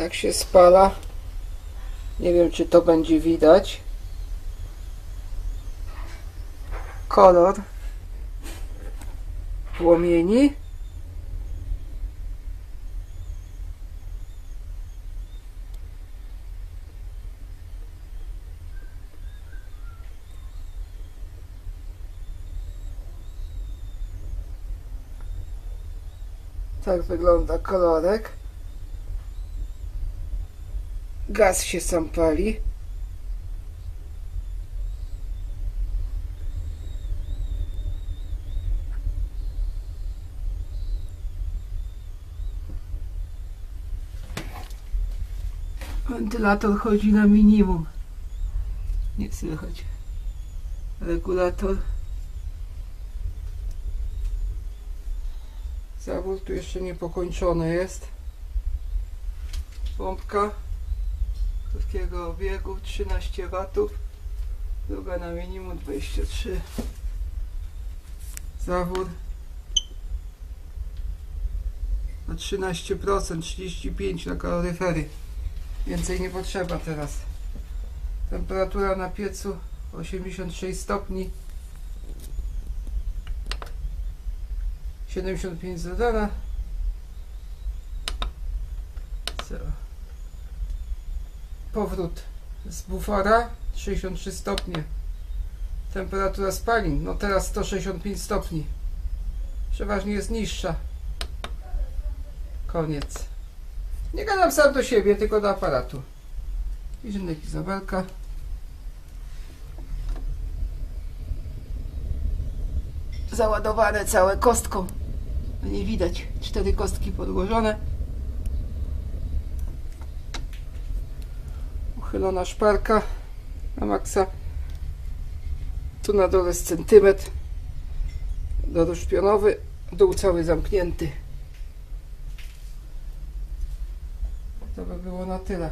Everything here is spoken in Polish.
Tak się spala. Nie wiem, czy to będzie widać. Kolor płomieni. Tak wygląda kolorek. Gaz się sam pali. Wentylator chodzi na minimum. Nie słychać. Regulator. Zawór tu jeszcze nie pokończony jest. Pompka krótkiego obiegu 13 watów. Druga na minimum 23. Zawór na 13%, 35 na kaloryfery. Więcej nie potrzeba teraz. Temperatura na piecu 86 stopni. 75 zadana. Co? Powrót z bufora 63 stopnie. Temperatura spalin, no teraz 165 stopni. Przeważnie jest niższa. Koniec. Nie gadam sam do siebie, tylko do aparatu. Żylnik Izabelka. Załadowane całe kostką. Nie widać. Cztery kostki podłożone. Uchylona szparka na maksa. Tu na dole jest centymetr. Dorusz pionowy. Dół cały zamknięty. To by było na tyle.